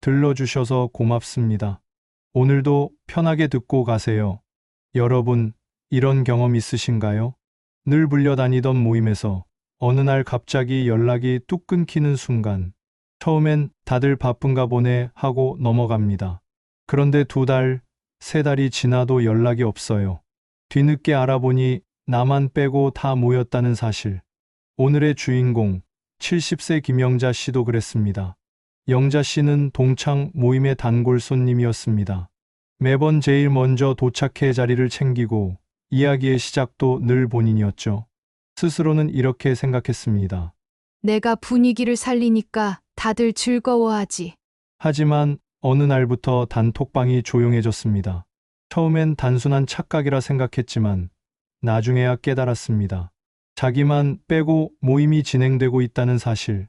들러주셔서 고맙습니다. 오늘도 편하게 듣고 가세요. 여러분, 이런 경험 있으신가요? 늘 불려다니던 모임에서 어느 날 갑자기 연락이 뚝 끊기는 순간, 처음엔 다들 바쁜가 보네 하고 넘어갑니다. 그런데 두 달, 세 달이 지나도 연락이 없어요. 뒤늦게 알아보니 나만 빼고 다 모였다는 사실. 오늘의 주인공, 70세 김영자 씨도 그랬습니다. 영자 씨는 동창 모임의 단골 손님이었습니다. 매번 제일 먼저 도착해 자리를 챙기고 이야기의 시작도 늘 본인이었죠. 스스로는 이렇게 생각했습니다. 내가 분위기를 살리니까 다들 즐거워하지. 하지만 어느 날부터 단톡방이 조용해졌습니다. 처음엔 단순한 착각이라 생각했지만 나중에야 깨달았습니다. 자기만 빼고 모임이 진행되고 있다는 사실.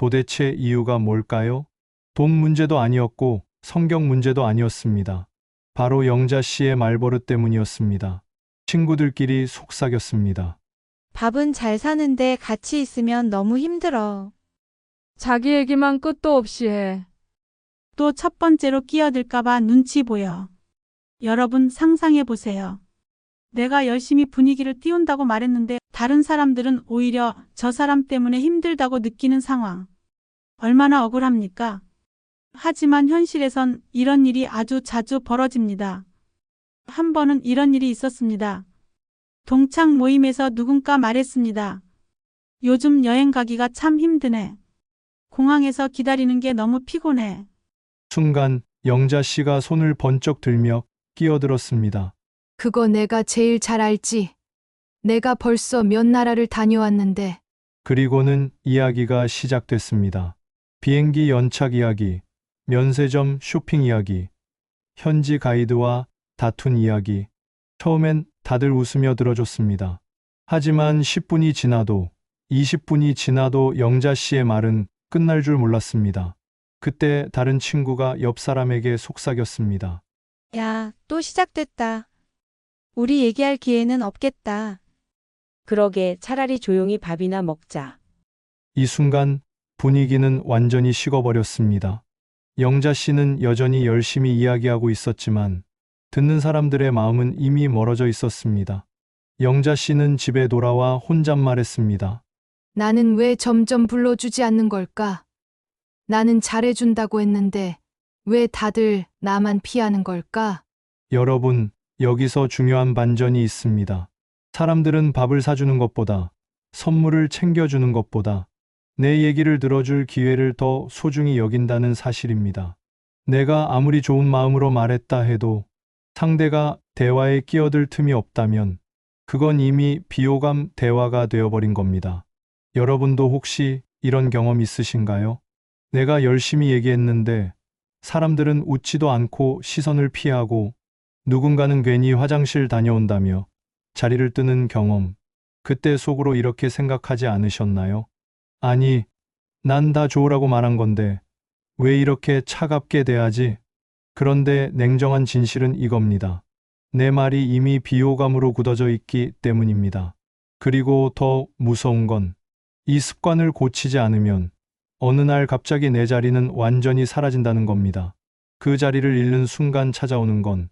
도대체 이유가 뭘까요? 돈 문제도 아니었고 성격 문제도 아니었습니다. 바로 영자 씨의 말버릇 때문이었습니다. 친구들끼리 속삭였습니다. 밥은 잘 사는데 같이 있으면 너무 힘들어. 자기 얘기만 끝도 없이 해. 또 첫 번째로 끼어들까봐 눈치 보여. 여러분 상상해 보세요. 내가 열심히 분위기를 띄운다고 말했는데 다른 사람들은 오히려 저 사람 때문에 힘들다고 느끼는 상황. 얼마나 억울합니까? 하지만 현실에선 이런 일이 아주 자주 벌어집니다. 한 번은 이런 일이 있었습니다. 동창 모임에서 누군가 말했습니다. 요즘 여행 가기가 참 힘드네. 공항에서 기다리는 게 너무 피곤해. 순간 영자 씨가 손을 번쩍 들며 끼어들었습니다. 그거 내가 제일 잘 알지. 내가 벌써 몇 나라를 다녀왔는데 그리고는 이야기가 시작됐습니다. 비행기 연착 이야기, 면세점 쇼핑 이야기, 현지 가이드와 다툰 이야기. 처음엔 다들 웃으며 들어줬습니다. 하지만 10분이 지나도 20분이 지나도 영자 씨의 말은 끝날 줄 몰랐습니다. 그때 다른 친구가 옆 사람에게 속삭였습니다. 야, 또 시작됐다. 우리 얘기할 기회는 없겠다. 그러게 차라리 조용히 밥이나 먹자. 이 순간 분위기는 완전히 식어버렸습니다. 영자 씨는 여전히 열심히 이야기하고 있었지만 듣는 사람들의 마음은 이미 멀어져 있었습니다. 영자 씨는 집에 돌아와 혼잣말했습니다. 나는 왜 점점 불러주지 않는 걸까? 나는 잘해준다고 했는데 왜 다들 나만 피하는 걸까? 여러분, 여기서 중요한 반전이 있습니다. 사람들은 밥을 사주는 것보다, 선물을 챙겨주는 것보다, 내 얘기를 들어줄 기회를 더 소중히 여긴다는 사실입니다. 내가 아무리 좋은 마음으로 말했다 해도 상대가 대화에 끼어들 틈이 없다면 그건 이미 비호감 대화가 되어버린 겁니다. 여러분도 혹시 이런 경험 있으신가요? 내가 열심히 얘기했는데 사람들은 웃지도 않고 시선을 피하고 누군가는 괜히 화장실 다녀온다며 자리를 뜨는 경험. 그때 속으로 이렇게 생각하지 않으셨나요? 아니, 난 다 좋으라고 말한 건데 왜 이렇게 차갑게 대하지? 그런데 냉정한 진실은 이겁니다. 내 말이 이미 비호감으로 굳어져 있기 때문입니다. 그리고 더 무서운 건 이 습관을 고치지 않으면 어느 날 갑자기 내 자리는 완전히 사라진다는 겁니다. 그 자리를 잃는 순간 찾아오는 건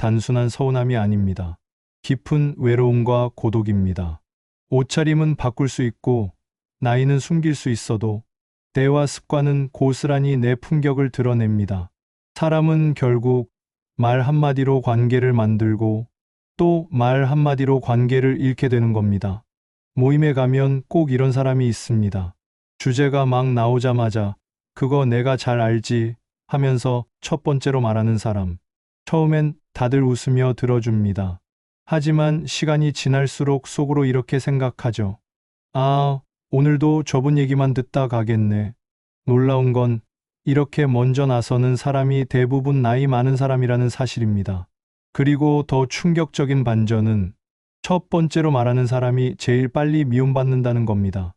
단순한 서운함이 아닙니다. 깊은 외로움과 고독입니다. 옷차림은 바꿀 수 있고 나이는 숨길 수 있어도 대화 습관은 고스란히 내 품격을 드러냅니다. 사람은 결국 말 한마디로 관계를 만들고 또 말 한마디로 관계를 잃게 되는 겁니다. 모임에 가면 꼭 이런 사람이 있습니다. 주제가 막 나오자마자 그거 내가 잘 알지 하면서 첫 번째로 말하는 사람. 처음엔 다들 웃으며 들어줍니다. 하지만 시간이 지날수록 속으로 이렇게 생각하죠. 아, 오늘도 저분 얘기만 듣다 가겠네. 놀라운 건 이렇게 먼저 나서는 사람이 대부분 나이 많은 사람이라는 사실입니다. 그리고 더 충격적인 반전은 첫 번째로 말하는 사람이 제일 빨리 미움받는다는 겁니다.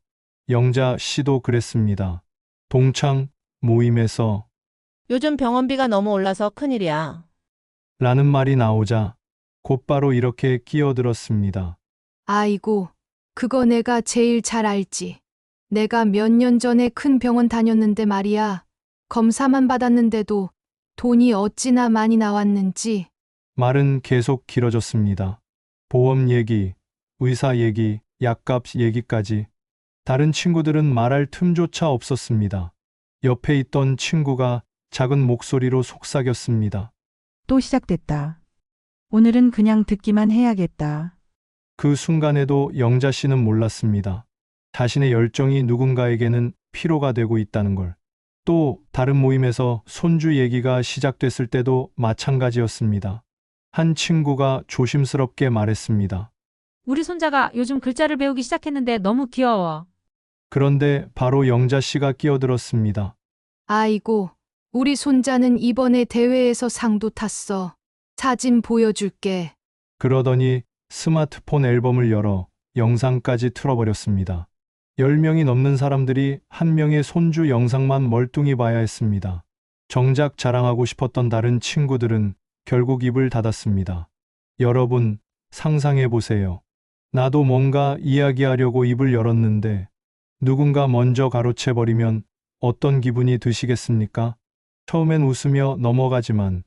영자 씨도 그랬습니다. 동창 모임에서 요즘 병원비가 너무 올라서 큰일이야. 라는 말이 나오자 곧바로 이렇게 끼어들었습니다. 아이고, 그거 내가 제일 잘 알지. 내가 몇 년 전에 큰 병원 다녔는데 말이야. 검사만 받았는데도 돈이 어찌나 많이 나왔는지 말은 계속 길어졌습니다. 보험 얘기, 의사 얘기, 약값 얘기까지. 다른 친구들은 말할 틈조차 없었습니다. 옆에 있던 친구가 작은 목소리로 속삭였습니다. 또 시작됐다. 오늘은 그냥 듣기만 해야겠다. 그 순간에도 영자 씨는 몰랐습니다. 자신의 열정이 누군가에게는 피로가 되고 있다는 걸. 또 다른 모임에서 손주 얘기가 시작됐을 때도 마찬가지였습니다. 한 친구가 조심스럽게 말했습니다. 우리 손자가 요즘 글자를 배우기 시작했는데 너무 귀여워. 그런데 바로 영자 씨가 끼어들었습니다. 아이고, 우리 손자는 이번에 대회에서 상도 탔어. 사진 보여줄게. 그러더니 스마트폰 앨범을 열어 영상까지 틀어버렸습니다. 10명이 넘는 사람들이 한 명의 손주 영상만 멀뚱히 봐야 했습니다. 정작 자랑하고 싶었던 다른 친구들은 결국 입을 닫았습니다. 여러분, 상상해 보세요. 나도 뭔가 이야기하려고 입을 열었는데 누군가 먼저 가로채버리면 어떤 기분이 드시겠습니까? 처음엔 웃으며 넘어가지만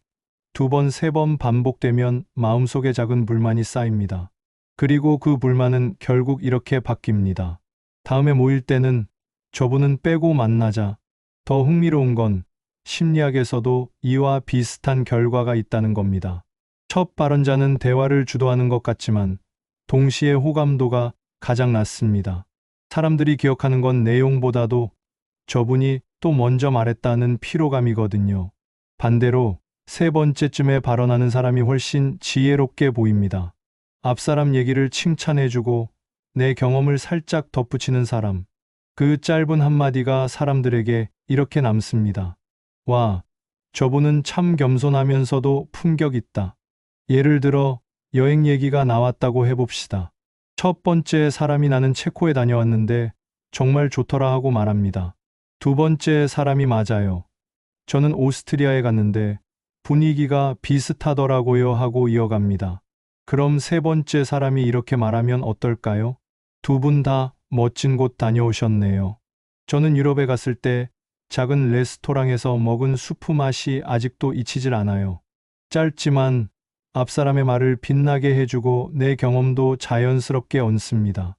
두 번, 세 번 반복되면 마음속에 작은 불만이 쌓입니다. 그리고 그 불만은 결국 이렇게 바뀝니다. 다음에 모일 때는 저분은 빼고 만나자. 더 흥미로운 건 심리학에서도 이와 비슷한 결과가 있다는 겁니다. 첫 발언자는 대화를 주도하는 것 같지만 동시에 호감도가 가장 낮습니다. 사람들이 기억하는 건 내용보다도 저분이 또 먼저 말했다는 피로감이거든요. 반대로 세 번째쯤에 발언하는 사람이 훨씬 지혜롭게 보입니다. 앞 사람 얘기를 칭찬해주고 내 경험을 살짝 덧붙이는 사람. 그 짧은 한마디가 사람들에게 이렇게 남습니다. 와, 저분은 참 겸손하면서도 품격 있다. 예를 들어 여행 얘기가 나왔다고 해봅시다. 첫 번째 사람이 나는 체코에 다녀왔는데 정말 좋더라 하고 말합니다. 두 번째 사람이 맞아요. 저는 오스트리아에 갔는데 분위기가 비슷하더라고요 하고 이어갑니다. 그럼 세 번째 사람이 이렇게 말하면 어떨까요? 두 분 다 멋진 곳 다녀오셨네요. 저는 유럽에 갔을 때 작은 레스토랑에서 먹은 수프 맛이 아직도 잊히질 않아요. 짧지만 앞 사람의 말을 빛나게 해주고 내 경험도 자연스럽게 얹습니다.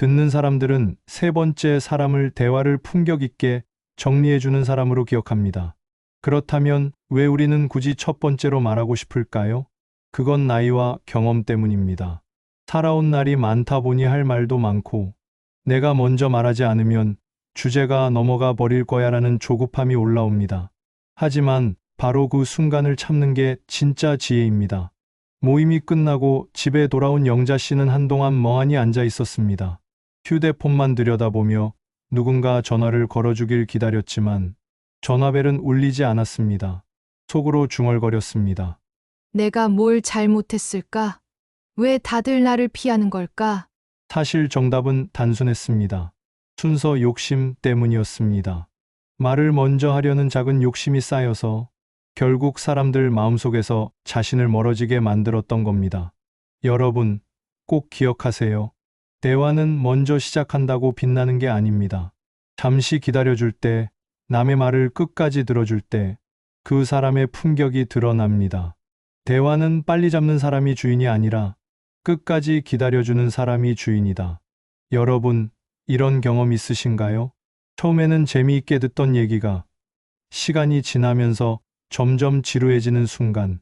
듣는 사람들은 세 번째 사람을 대화를 품격 있게 정리해주는 사람으로 기억합니다. 그렇다면 왜 우리는 굳이 첫 번째로 말하고 싶을까요? 그건 나이와 경험 때문입니다. 살아온 날이 많다 보니 할 말도 많고, 내가 먼저 말하지 않으면 주제가 넘어가 버릴 거야 라는 조급함이 올라옵니다. 하지만 바로 그 순간을 참는 게 진짜 지혜입니다. 모임이 끝나고 집에 돌아온 영자 씨는 한동안 멍하니 앉아 있었습니다. 휴대폰만 들여다보며 누군가 전화를 걸어주길 기다렸지만 전화벨은 울리지 않았습니다. 속으로 중얼거렸습니다. 내가 뭘 잘못했을까? 왜 다들 나를 피하는 걸까? 사실 정답은 단순했습니다. 순서 욕심 때문이었습니다. 말을 먼저 하려는 작은 욕심이 쌓여서 결국 사람들 마음속에서 자신을 멀어지게 만들었던 겁니다. 여러분, 꼭 기억하세요. 대화는 먼저 시작한다고 빛나는 게 아닙니다. 잠시 기다려줄 때, 남의 말을 끝까지 들어줄 때, 그 사람의 품격이 드러납니다. 대화는 빨리 잡는 사람이 주인이 아니라 끝까지 기다려주는 사람이 주인이다. 여러분, 이런 경험 있으신가요? 처음에는 재미있게 듣던 얘기가 시간이 지나면서 점점 지루해지는 순간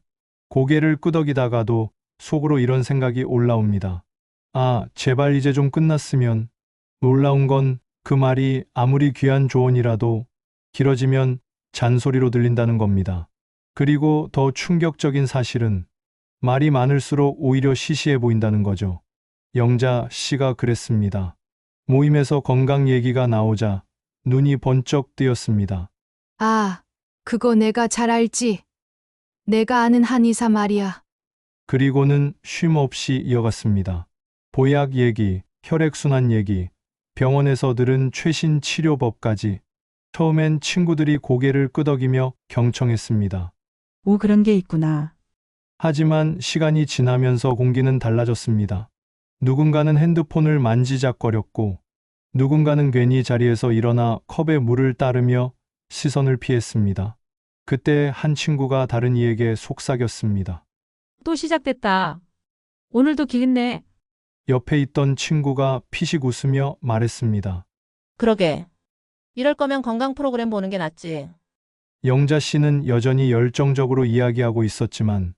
고개를 끄덕이다가도 속으로 이런 생각이 올라옵니다. 아, 제발 이제 좀 끝났으면. 놀라운 건 그 말이 아무리 귀한 조언이라도 길어지면 잔소리로 들린다는 겁니다. 그리고 더 충격적인 사실은 말이 많을수록 오히려 시시해 보인다는 거죠. 영자 씨가 그랬습니다. 모임에서 건강 얘기가 나오자 눈이 번쩍 뜨였습니다. 아, 그거 내가 잘 알지. 내가 아는 한의사 말이야. 그리고는 쉼 없이 이어갔습니다. 보약 얘기, 혈액순환 얘기, 병원에서 들은 최신 치료법까지 처음엔 친구들이 고개를 끄덕이며 경청했습니다. 오, 그런 게 있구나. 하지만 시간이 지나면서 공기는 달라졌습니다. 누군가는 핸드폰을 만지작거렸고, 누군가는 괜히 자리에서 일어나 컵에 물을 따르며 시선을 피했습니다. 그때 한 친구가 다른 이에게 속삭였습니다. 또 시작됐다. 오늘도 기겠네. 옆에 있던 친구가 피식 웃으며 말했습니다. 그러게. 이럴 거면 건강 프로그램 보는 게 낫지. 영자 씨는 여전히 열정적으로 이야기하고 있었지만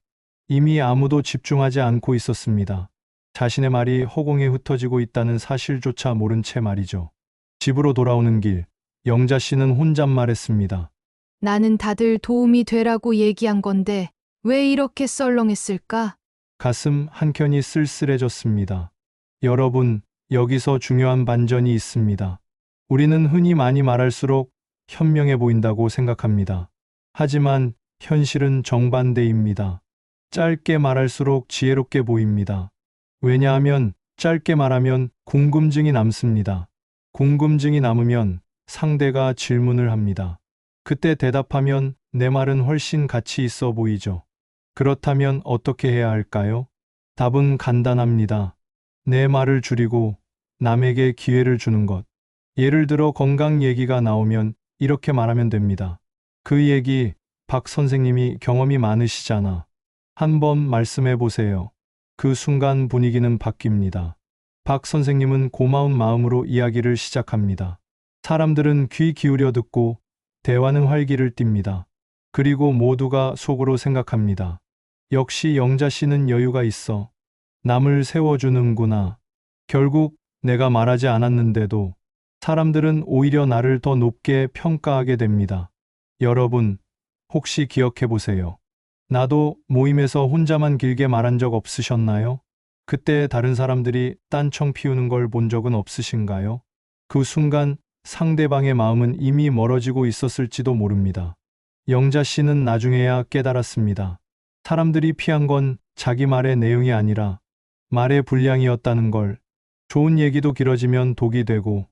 이미 아무도 집중하지 않고 있었습니다. 자신의 말이 허공에 흩어지고 있다는 사실조차 모른 채 말이죠. 집으로 돌아오는 길, 영자 씨는 혼잣말했습니다. 나는 다들 도움이 되라고 얘기한 건데 왜 이렇게 썰렁했을까? 가슴 한켠이 쓸쓸해졌습니다. 여러분, 여기서 중요한 반전이 있습니다. 우리는 흔히 많이 말할수록 현명해 보인다고 생각합니다. 하지만 현실은 정반대입니다. 짧게 말할수록 지혜롭게 보입니다. 왜냐하면 짧게 말하면 궁금증이 남습니다. 궁금증이 남으면 상대가 질문을 합니다. 그때 대답하면 내 말은 훨씬 가치 있어 보이죠. 그렇다면 어떻게 해야 할까요? 답은 간단합니다. 내 말을 줄이고 남에게 기회를 주는 것. 예를 들어 건강 얘기가 나오면 이렇게 말하면 됩니다. 그 얘기 박 선생님이 경험이 많으시잖아. 한번 말씀해 보세요. 그 순간 분위기는 바뀝니다. 박 선생님은 고마운 마음으로 이야기를 시작합니다. 사람들은 귀 기울여 듣고 대화는 활기를 띱니다. 그리고 모두가 속으로 생각합니다. 역시 영자 씨는 여유가 있어. 남을 세워주는구나. 결국 내가 말하지 않았는데도 사람들은 오히려 나를 더 높게 평가하게 됩니다. 여러분, 혹시 기억해 보세요. 나도 모임에서 혼자만 길게 말한 적 없으셨나요? 그때 다른 사람들이 딴청 피우는 걸 본 적은 없으신가요? 그 순간 상대방의 마음은 이미 멀어지고 있었을지도 모릅니다. 영자 씨는 나중에야 깨달았습니다. 사람들이 피한 건 자기 말의 내용이 아니라 말의 분량이었다는 걸. 좋은 얘기도 길어지면 독이 되고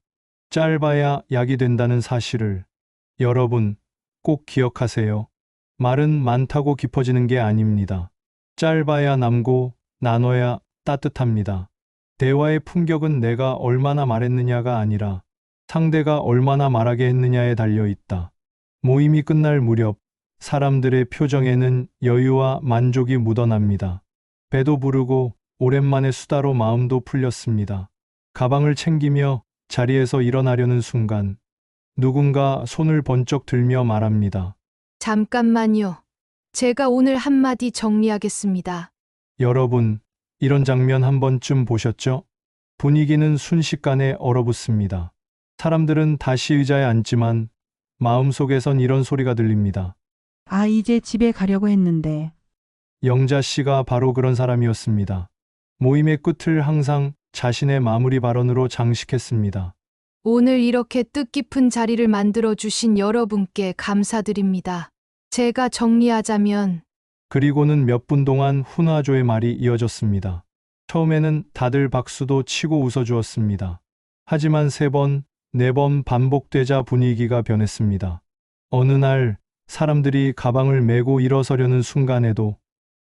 짧아야 약이 된다는 사실을 여러분 꼭 기억하세요. 말은 많다고 깊어지는 게 아닙니다. 짧아야 남고 나눠야 따뜻합니다. 대화의 품격은 내가 얼마나 말했느냐가 아니라 상대가 얼마나 말하게 했느냐에 달려 있다. 모임이 끝날 무렵 사람들의 표정에는 여유와 만족이 묻어납니다. 배도 부르고 오랜만에 수다로 마음도 풀렸습니다. 가방을 챙기며 자리에서 일어나려는 순간 누군가 손을 번쩍 들며 말합니다. 잠깐만요. 제가 오늘 한마디 정리하겠습니다. 여러분, 이런 장면 한 번쯤 보셨죠? 분위기는 순식간에 얼어붙습니다. 사람들은 다시 의자에 앉지만 마음속에선 이런 소리가 들립니다. 아, 이제 집에 가려고 했는데. 영자 씨가 바로 그런 사람이었습니다. 모임의 끝을 항상 자신의 마무리 발언으로 장식했습니다. 오늘 이렇게 뜻깊은 자리를 만들어 주신 여러분께 감사드립니다. 제가 정리하자면 그리고는 몇 분 동안 훈화조의 말이 이어졌습니다. 처음에는 다들 박수도 치고 웃어주었습니다. 하지만 세 번, 네 번 반복되자 분위기가 변했습니다. 어느 날 사람들이 가방을 메고 일어서려는 순간에도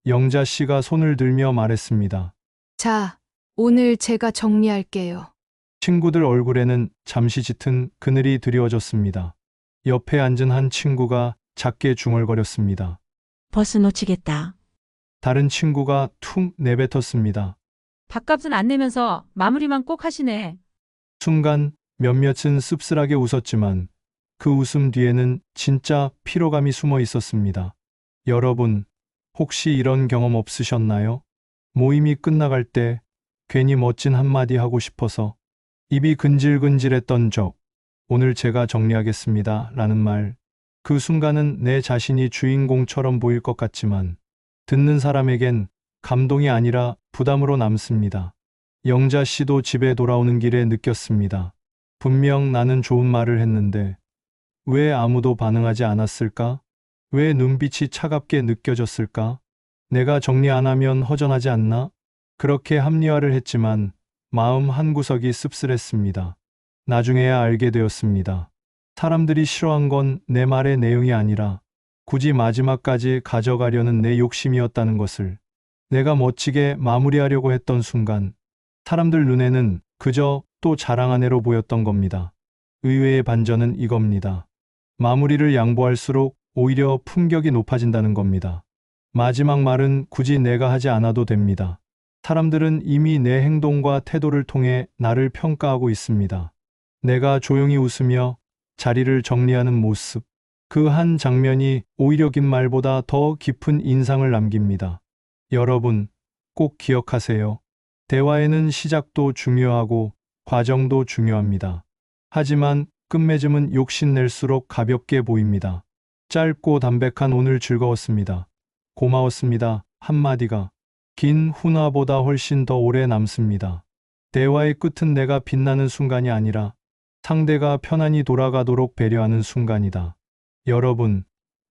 영자 씨가 손을 들며 말했습니다. 자, 오늘 제가 정리할게요. 친구들 얼굴에는 잠시 짙은 그늘이 드리워졌습니다. 옆에 앉은 한 친구가 작게 중얼거렸습니다. 버스 놓치겠다. 다른 친구가 툭 내뱉었습니다. 밥값은 안 내면서 마무리만 꼭 하시네. 순간 몇몇은 씁쓸하게 웃었지만 그 웃음 뒤에는 진짜 피로감이 숨어 있었습니다. 여러분, 혹시 이런 경험 없으셨나요? 모임이 끝나갈 때 괜히 멋진 한마디 하고 싶어서 입이 근질근질했던 적, 오늘 제가 정리하겠습니다. 라는 말. 그 순간은 내 자신이 주인공처럼 보일 것 같지만 듣는 사람에겐 감동이 아니라 부담으로 남습니다. 영자 씨도 집에 돌아오는 길에 느꼈습니다. 분명 나는 좋은 말을 했는데 왜 아무도 반응하지 않았을까? 왜 눈빛이 차갑게 느껴졌을까? 내가 정리 안 하면 허전하지 않나? 그렇게 합리화를 했지만 마음 한구석이 씁쓸했습니다. 나중에야 알게 되었습니다. 사람들이 싫어한 건 내 말의 내용이 아니라 굳이 마지막까지 가져가려는 내 욕심이었다는 것을 내가 멋지게 마무리하려고 했던 순간 사람들 눈에는 그저 또 자랑한 애로 보였던 겁니다. 의외의 반전은 이겁니다. 마무리를 양보할수록 오히려 품격이 높아진다는 겁니다. 마지막 말은 굳이 내가 하지 않아도 됩니다. 사람들은 이미 내 행동과 태도를 통해 나를 평가하고 있습니다. 내가 조용히 웃으며 자리를 정리하는 모습. 그 한 장면이 오히려 긴 말보다 더 깊은 인상을 남깁니다. 여러분, 꼭 기억하세요. 대화에는 시작도 중요하고 과정도 중요합니다. 하지만 끝맺음은 욕심낼수록 가볍게 보입니다. 짧고 담백한 오늘 즐거웠습니다. 고마웠습니다. 한마디가 긴 훈화보다 훨씬 더 오래 남습니다. 대화의 끝은 내가 빛나는 순간이 아니라 상대가 편안히 돌아가도록 배려하는 순간이다. 여러분,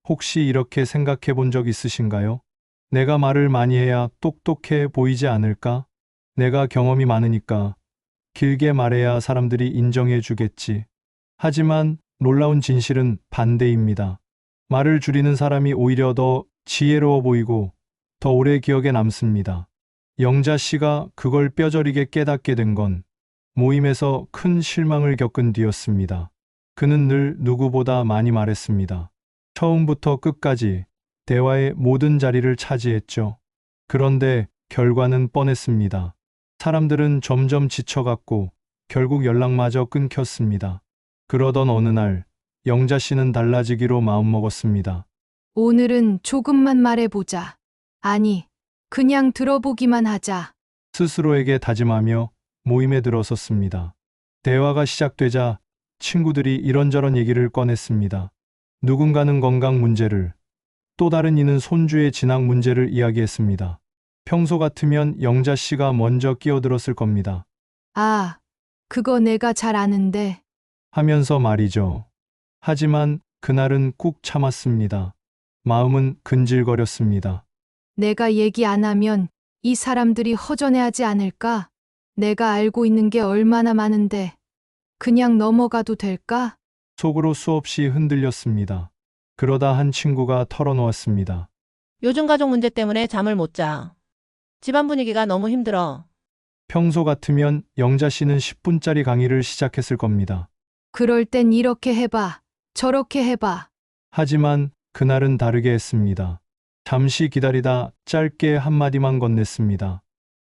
혹시 이렇게 생각해 본 적 있으신가요? 내가 말을 많이 해야 똑똑해 보이지 않을까? 내가 경험이 많으니까 길게 말해야 사람들이 인정해 주겠지. 하지만 놀라운 진실은 반대입니다. 말을 줄이는 사람이 오히려 더 지혜로워 보이고 더 오래 기억에 남습니다. 영자 씨가 그걸 뼈저리게 깨닫게 된 건 모임에서 큰 실망을 겪은 뒤였습니다. 그는 늘 누구보다 많이 말했습니다. 처음부터 끝까지 대화의 모든 자리를 차지했죠. 그런데 결과는 뻔했습니다. 사람들은 점점 지쳐갔고 결국 연락마저 끊겼습니다. 그러던 어느 날 영자 씨는 달라지기로 마음먹었습니다. 오늘은 조금만 말해보자. 아니, 그냥 들어보기만 하자. 스스로에게 다짐하며 모임에 들어섰습니다. 대화가 시작되자 친구들이 이런저런 얘기를 꺼냈습니다. 누군가는 건강 문제를, 또 다른 이는 손주의 진학 문제를 이야기했습니다. 평소 같으면 영자 씨가 먼저 끼어들었을 겁니다. 아, 그거 내가 잘 아는데. 하면서 말이죠. 하지만 그날은 꾹 참았습니다. 마음은 근질거렸습니다. 내가 얘기 안 하면 이 사람들이 허전해하지 않을까? 내가 알고 있는 게 얼마나 많은데. 그냥 넘어가도 될까? 속으로 수없이 흔들렸습니다. 그러다 한 친구가 털어놓았습니다. 요즘 가족 문제 때문에 잠을 못 자. 집안 분위기가 너무 힘들어. 평소 같으면 영자 씨는 10분짜리 강의를 시작했을 겁니다. 그럴 땐 이렇게 해봐. 저렇게 해봐. 하지만 그날은 다르게 했습니다. 잠시 기다리다 짧게 한마디만 건넸습니다.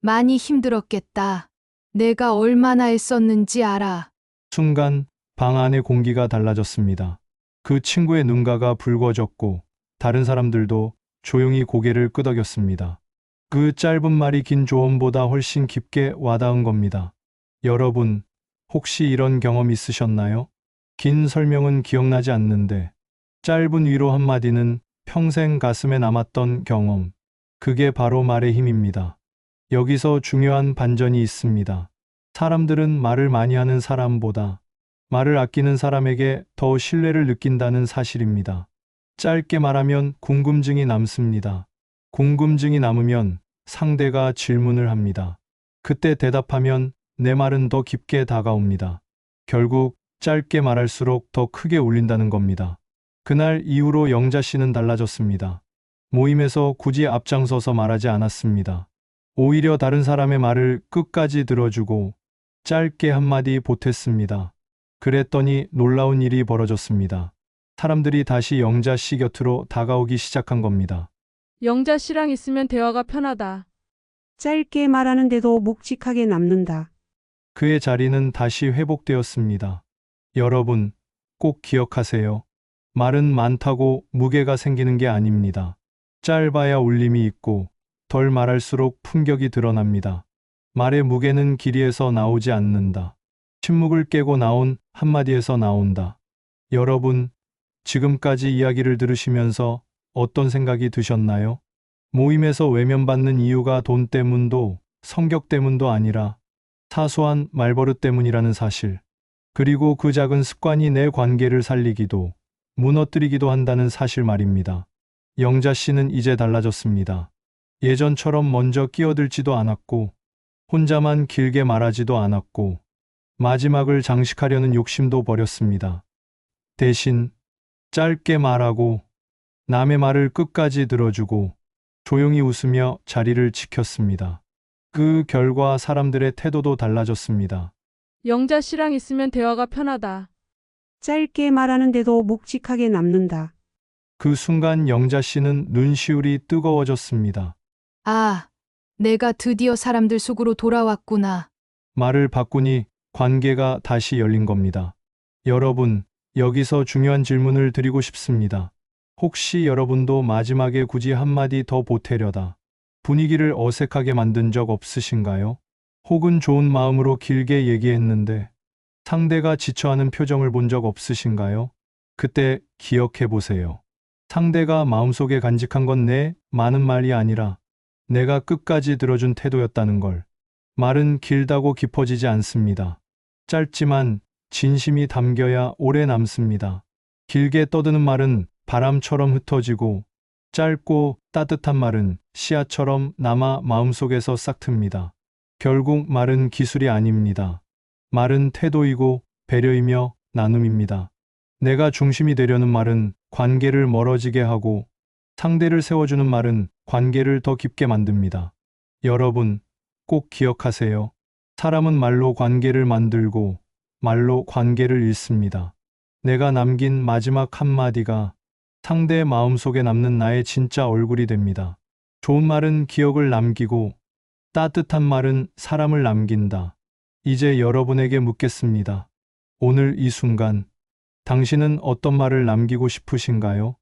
많이 힘들었겠다. 내가 얼마나 애썼는지 알아. 순간 방 안의 공기가 달라졌습니다. 그 친구의 눈가가 붉어졌고 다른 사람들도 조용히 고개를 끄덕였습니다. 그 짧은 말이 긴 조언보다 훨씬 깊게 와닿은 겁니다. 여러분, 혹시 이런 경험 있으셨나요? 긴 설명은 기억나지 않는데 짧은 위로 한마디는 평생 가슴에 남았던 경험. 그게 바로 말의 힘입니다. 여기서 중요한 반전이 있습니다. 사람들은 말을 많이 하는 사람보다 말을 아끼는 사람에게 더 신뢰를 느낀다는 사실입니다. 짧게 말하면 궁금증이 남습니다. 궁금증이 남으면 상대가 질문을 합니다. 그때 대답하면 내 말은 더 깊게 다가옵니다. 결국 짧게 말할수록 더 크게 울린다는 겁니다. 그날 이후로 영자 씨는 달라졌습니다. 모임에서 굳이 앞장서서 말하지 않았습니다. 오히려 다른 사람의 말을 끝까지 들어주고 짧게 한마디 보탰습니다. 그랬더니 놀라운 일이 벌어졌습니다. 사람들이 다시 영자 씨 곁으로 다가오기 시작한 겁니다. 영자 씨랑 있으면 대화가 편하다. 짧게 말하는데도 묵직하게 남는다. 그의 자리는 다시 회복되었습니다. 여러분, 꼭 기억하세요. 말은 많다고 무게가 생기는 게 아닙니다. 짧아야 울림이 있고 덜 말할수록 품격이 드러납니다. 말의 무게는 길이에서 나오지 않는다. 침묵을 깨고 나온 한마디에서 나온다. 여러분, 지금까지 이야기를 들으시면서 어떤 생각이 드셨나요? 모임에서 외면받는 이유가 돈 때문도 성격 때문도 아니라 사소한 말버릇 때문이라는 사실. 그리고 그 작은 습관이 내 관계를 살리기도 무너뜨리기도 한다는 사실 말입니다. 영자 씨는 이제 달라졌습니다. 예전처럼 먼저 끼어들지도 않았고 혼자만 길게 말하지도 않았고 마지막을 장식하려는 욕심도 버렸습니다. 대신 짧게 말하고 남의 말을 끝까지 들어주고 조용히 웃으며 자리를 지켰습니다. 그 결과 사람들의 태도도 달라졌습니다. 영자 씨랑 있으면 대화가 편하다. 짧게 말하는데도 묵직하게 남는다. 그 순간 영자 씨는 눈시울이 뜨거워졌습니다. 아, 내가 드디어 사람들 속으로 돌아왔구나. 말을 바꾸니 관계가 다시 열린 겁니다. 여러분, 여기서 중요한 질문을 드리고 싶습니다. 혹시 여러분도 마지막에 굳이 한마디 더 보태려다 분위기를 어색하게 만든 적 없으신가요? 혹은 좋은 마음으로 길게 얘기했는데 상대가 지쳐하는 표정을 본 적 없으신가요? 그때 기억해 보세요. 상대가 마음속에 간직한 건 내 많은 말이 아니라 내가 끝까지 들어준 태도였다는 걸. 말은 길다고 깊어지지 않습니다. 짧지만 진심이 담겨야 오래 남습니다. 길게 떠드는 말은 바람처럼 흩어지고 짧고 따뜻한 말은 씨앗처럼 남아 마음속에서 싹틉니다. 결국 말은 기술이 아닙니다. 말은 태도이고 배려이며 나눔입니다. 내가 중심이 되려는 말은 관계를 멀어지게 하고 상대를 세워주는 말은 관계를 더 깊게 만듭니다. 여러분, 꼭 기억하세요. 사람은 말로 관계를 만들고 말로 관계를 잃습니다. 내가 남긴 마지막 한마디가 상대의 마음속에 남는 나의 진짜 얼굴이 됩니다. 좋은 말은 기억을 남기고 따뜻한 말은 사람을 남긴다. 이제 여러분에게 묻겠습니다. 오늘 이 순간 당신은 어떤 말을 남기고 싶으신가요?